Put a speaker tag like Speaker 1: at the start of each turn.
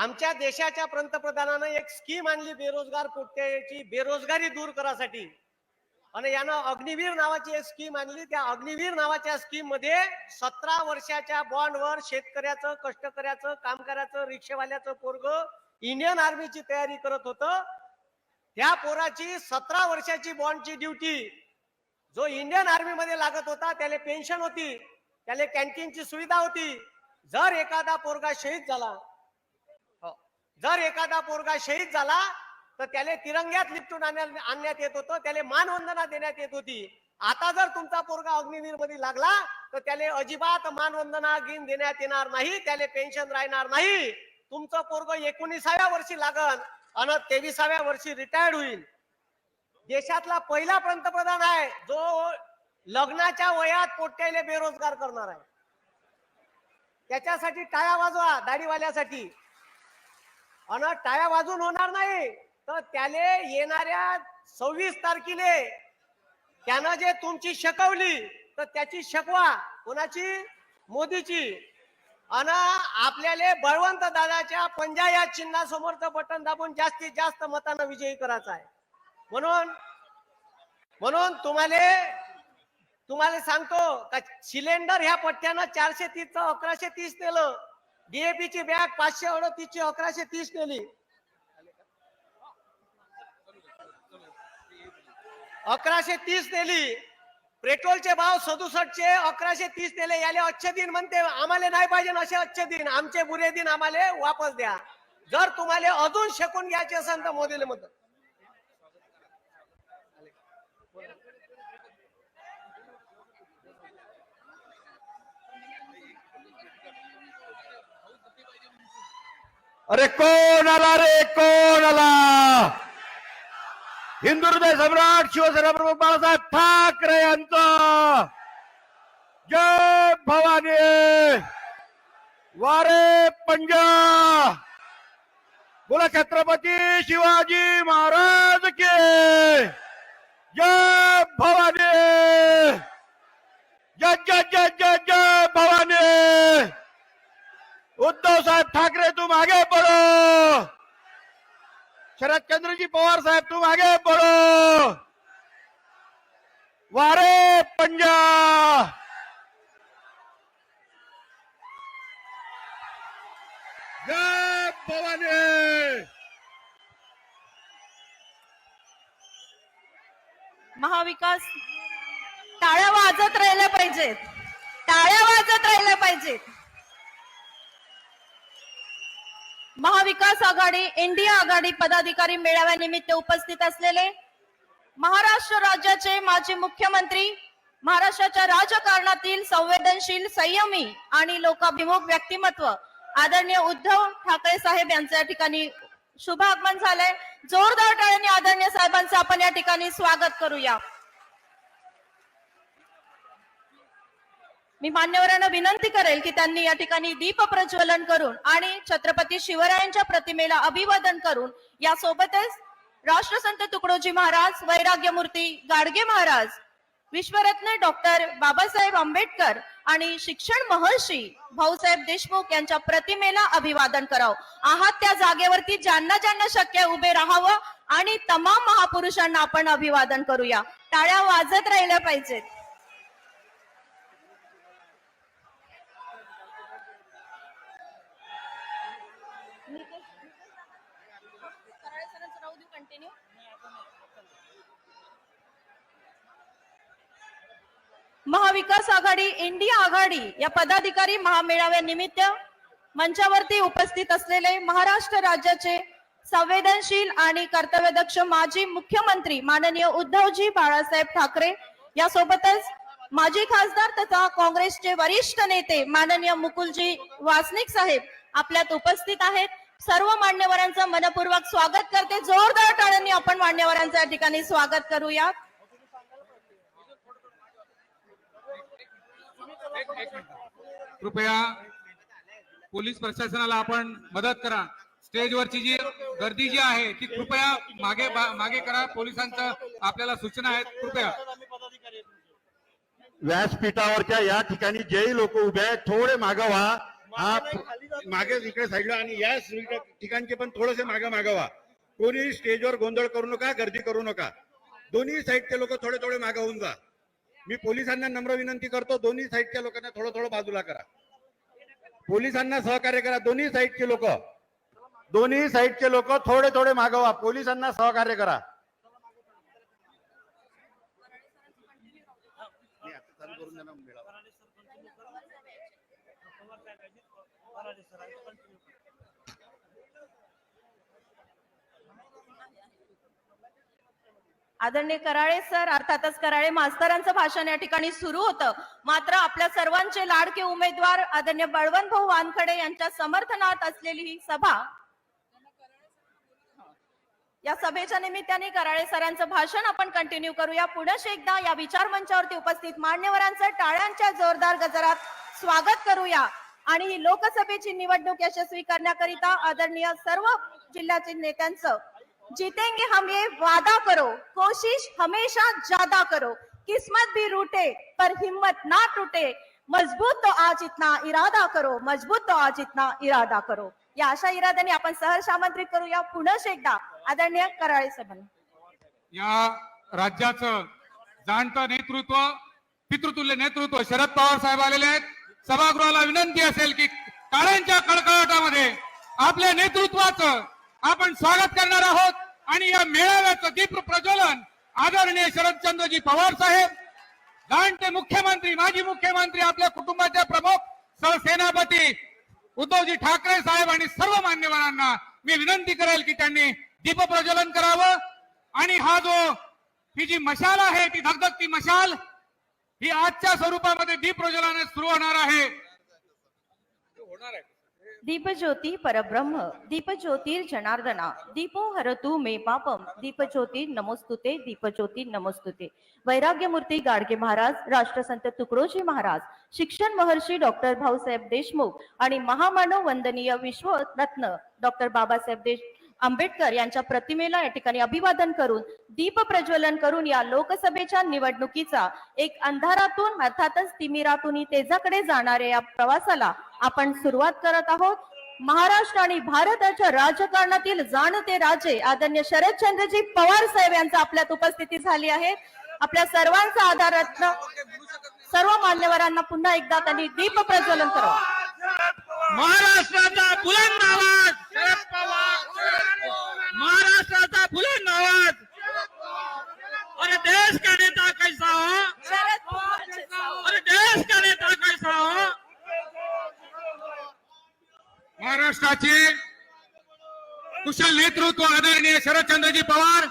Speaker 1: आमच्या देशाच्या पंतप्रधानानं एक स्कीम आणली बेरोजगार पोट्याची बेरोजगारी दूर करासाठी. आणि यानं अग्निवीर नावाची एक स्कीम आणली. त्या अग्निवीर नावाच्या स्कीममध्ये सतरा वर्षाच्या बॉन्डवर शेतकऱ्याचं कष्टकऱ्याचं कामगाराचं रिक्षावाल्याचं पोरग इंडियन आर्मीची तयारी करत होतं. त्या पोराची सतरा वर्षाची बॉन्डची ड्युटी जो इंडियन आर्मी मध्ये लागत होता त्याला पेन्शन होती त्याला कॅन्टीनची सुविधा होती. जर एखादा पोरगा शहीद झाला जर एखादा पोरगा शहीद झाला तर त्याला तिरंग्यात लिपटून आणण्यात येत होतं त्याला मानवंदना देण्यात येत होती. आता जर तुमचा पोरगा अग्निवीर लागला तर त्याला अजिबात मानवंदना गिन देण्यात येणार नाही त्याला पेन्शन राहणार नाही. तुमचं पोरग एकोणीसाव्या वर्षी लागन आणि तेविसाव्या वर्षी रिटायर्ड होईल. देशातला पहिला पंतप्रधान आहे जो लग्नाच्या वयात पोट्याले बेरोजगार करणार आहे. त्याच्यासाठी टाळ्या वाजवा दाढीवाल्यासाठी. अन टाया वाजून होणार नाही. तर त्याले येणाऱ्या सव्वीस तारखेले त्यानं जे तुमची शकवली तर त्याची शकवा कोणाची? मोदीची. अन आपल्याला बळवंत दादाच्या पंजा या चिन्हासमोरचं बटन दाबून जास्तीत जास्त मतानं विजयी करायचा आहे. म्हणून म्हणून तुम्हाला तुम्हाला सांगतो का सिलेंडर ह्या पट्ट्यानं चारशे तीस अकराशे तीस नेलं. डीएपीची ची बॅग पाचशे अडतीसची अकराशे तीस केली. अकराशे तीस नेली. पेट्रोलचे भाव सदुसष्टचे अकराशे तीस नेले. याले अच्छे दिन म्हणते. आम्हाला नाही पाहिजे असे अच्छे दिन. आमचे बुरे दिन आम्हाला वापस द्या. जर तुम्हाला अजून शकून घ्यायचे असेल तर मोदीला म्हणतो
Speaker 2: अरे कोण आला रे? कोण आला? हिंदू हृदय सम्राट शिवसेना प्रमुख बाळासाहेब ठाकरे यांचा. जय भवानी. वारे पंजा. बोला छत्रपती शिवाजी महाराज के जय भवानी जय जय जय जय जय भवानी साहेब ठाकरे तू मागे पडो शरद चंद्रजी पवार साहेब तू मागे पडो वारे पंजा! जय भवानी!
Speaker 3: महाविकास टाळ्या वाजत राहिल्या पाहिजेत. टाळ्या वाजत राहिल्या पाहिजेत. महाविकास आघाडी इंडिया आघाडी पदाधिकारी मेळाव्यानिमित्त उपस्थित असलेले महाराष्ट्र राज्याचे माजी मुख्यमंत्री महाराष्ट्राच्या राजकारणातील संवेदनशील संयमी आणि लोकाभिमुख व्यक्तिमत्व आदरणीय उद्धव ठाकरे साहेब यांचं या ठिकाणी शुभ आगमन झालंय. जोरदार टाळ्यांनी आदरणीय साहेबांचं आपण या ठिकाणी स्वागत करूया. मी मान्यवरांना विनंती करेल की त्यांनी या ठिकाणी दीप प्रज्वलन करून आणि छत्रपती शिवरायांच्या प्रतिमेला अभिवादन करून यासोबतच राष्ट्रसंत तुकडोजी महाराज वैराग्यमूर्ती गाडगे महाराज विश्वरत्न डॉक्टर बाबासाहेब आंबेडकर आणि शिक्षण महर्षी भाऊसाहेब देशमुख यांच्या प्रतिमेला अभिवादन करावं. आहात त्या जागेवरती ज्यांना ज्यांना शक्य उभे राहावं आणि तमाम महापुरुषांना आपण अभिवादन करूया. टाळ्या वाजत राहिल्या पाहिजेत. महाविकास आघाडी इंडिया आघाडी या पदाधिकारी महामेळाव्यानिमित्त मंचावरती उपस्थित असलेले महाराष्ट्र राज्याचे संवेदनशील आणि कर्तव्यदक्ष माजी मुख्यमंत्री माननीय उद्धवजी बाळासाहेब ठाकरे यासोबतच माजी खासदार तथा काँग्रेसचे वरिष्ठ नेते माननीय मुकुलजी वासनिक साहेब आपल्यात उपस्थित आहेत. सर्व मान्यवरांचं मनपूर्वक स्वागत करते. जोरदार टाळ्यांनी आपण मान्यवरांचं या ठिकाणी स्वागत करूया.
Speaker 4: कृपया पोलीस प्रशासनाला आपण मदत करा. स्टेजवरची जी गर्दी जी आहे ती कृपया मागे मागे करा. पोलिसांचं आपल्याला सूचना आहेत. कृपया.
Speaker 2: व्यासपीठावरच्या या ठिकाणी जेही लोक उभे आहेत थोडे मागं व्हा. हा मागे इकडे साईडला आणि या ठिकाणचे पण थोडेसे मागे मागावा. कोणी स्टेजवर गोंधळ करू नका गर्दी करू नका. दोन्ही साईडचे लोक थोडे थोडे मागे होऊन जा. मी पोलिसांना नम्र विनंती करतो दोन्ही साईडच्या लोकांना थोडं थोडं बाजूला करा. पोलिसांना सहकार्य करा दोन्ही साईडचे लोक. दोन्ही साईडचे लोक थोडे थोडे मागवा पोलिसांना सहकार्य करा.
Speaker 3: आदरणीय कराळे सर अर्थातच कराळे मास्तरांचं भाषण या ठिकाणी सुरू होतं. मात्र आपल्या सर्वांचे लाडके उमेदवार आदरणीय बळवंत भाऊ वानखडे यांच्या समर्थनात असलेली ही सभा या सभेच्या निमित्ताने कराळे सरांचं भाषण आपण कंटिन्यू करूया. पुनश एकदा या विचार मंचावरती उपस्थित मान्यवरांचं टाळ्यांच्या जोरदार गजरात स्वागत करूया. आणि ही लोकसभेची निवडणूक यशस्वी करण्याकरिता आदरणीय सर्व जिल्ह्याचे नेत्यांचं जीतेंगे हम ये वादा करो कोशिश हमेशा ज्यादा करो. किस्मत भी रूटे पर हिम्मत ना टूटे. मजबूत तो आज इतना इरादा करो मजबूत तो आज इतना इरादा करो. या अशा इराद्याने आपण सहर्ष आमंत्रित करूया. पुन्हा एकदा आदरणीय कराळे सभन
Speaker 4: या राज्याचं जाणतं नेतृत्व पितृतुल्य नेतृत्व शरद पवार साहेब आलेले आहेत. सभागृहाला विनंती असेल की काळ्यांच्या कडकडाटामध्ये आपल्या नेतृत्वाचं आपण स्वागत करणार आहोत. आणि या मेळाव्याचं दीप प्रज्वलन आदरणीय शरदचंद्रजी पवार साहेब जाणते मुख्यमंत्री माजी मुख्यमंत्री आपल्या कुटुंबाचे प्रमुख सहसेनापती उद्धवजी ठाकरे साहेब आणि सर्व मान्यवरांना मी विनंती करेल की त्यांनी दीप प्रज्वलन करावं. आणि हा जो ही जी मशाल आहे ती धगधगती मशाल ही आजच्या स्वरूपामध्ये दीप प्रज्वलनाने सुरू होणार आहे.
Speaker 3: दीप ज्योती परब्रह्म दीप ज्योतीर जनार्दना दीपो हरतु मे पापम दीप ज्योती नमोस्तुते दीप ज्योती नमोस्तुते. वैराग्य मूर्ती गाडगे महाराज राष्ट्रसंत तुकडोजी महाराज शिक्षण महर्षी डॉक्टर भाऊसाहेब देशमुख आणि महामानव वंदनीय विश्वरत्न डॉक्टर बाबासाहेब देश आंबेडकर यांच्या प्रतिमेला या ठिकाणी अभिवादन करून दीप प्रज्वलन करून या लोकसभेच्या निवडणुकीचा एक अंधारातून अर्थातच तिमिरातून तेजाकडे जाणाऱ्या या प्रवासाला आपण सुरुवात करत आहोत. महाराष्ट्र आणि भारताच्या राजकारणातील जाणते राजे आदरणीय शरदचंद्रजी पवार साहेब यांचा आपल्यात उपस्थिती झाली आहे. आपल्या सर्वांचा आधार रत्न सर्व मान्यवरांना पुन्हा एकदा त्यांनी दीप प्रज्वलन करावं.
Speaker 2: महाराष्ट्राचा बुलंद आवाज! महाराष्ट्राचा बुलंद आवाज. अरे देश का नेता कैसा हो? अरे देश का नेता कैसा हो?
Speaker 4: महाराष्ट्राचे कुशल नेतृत्व आदरणीय शरदचंद्रजी पवार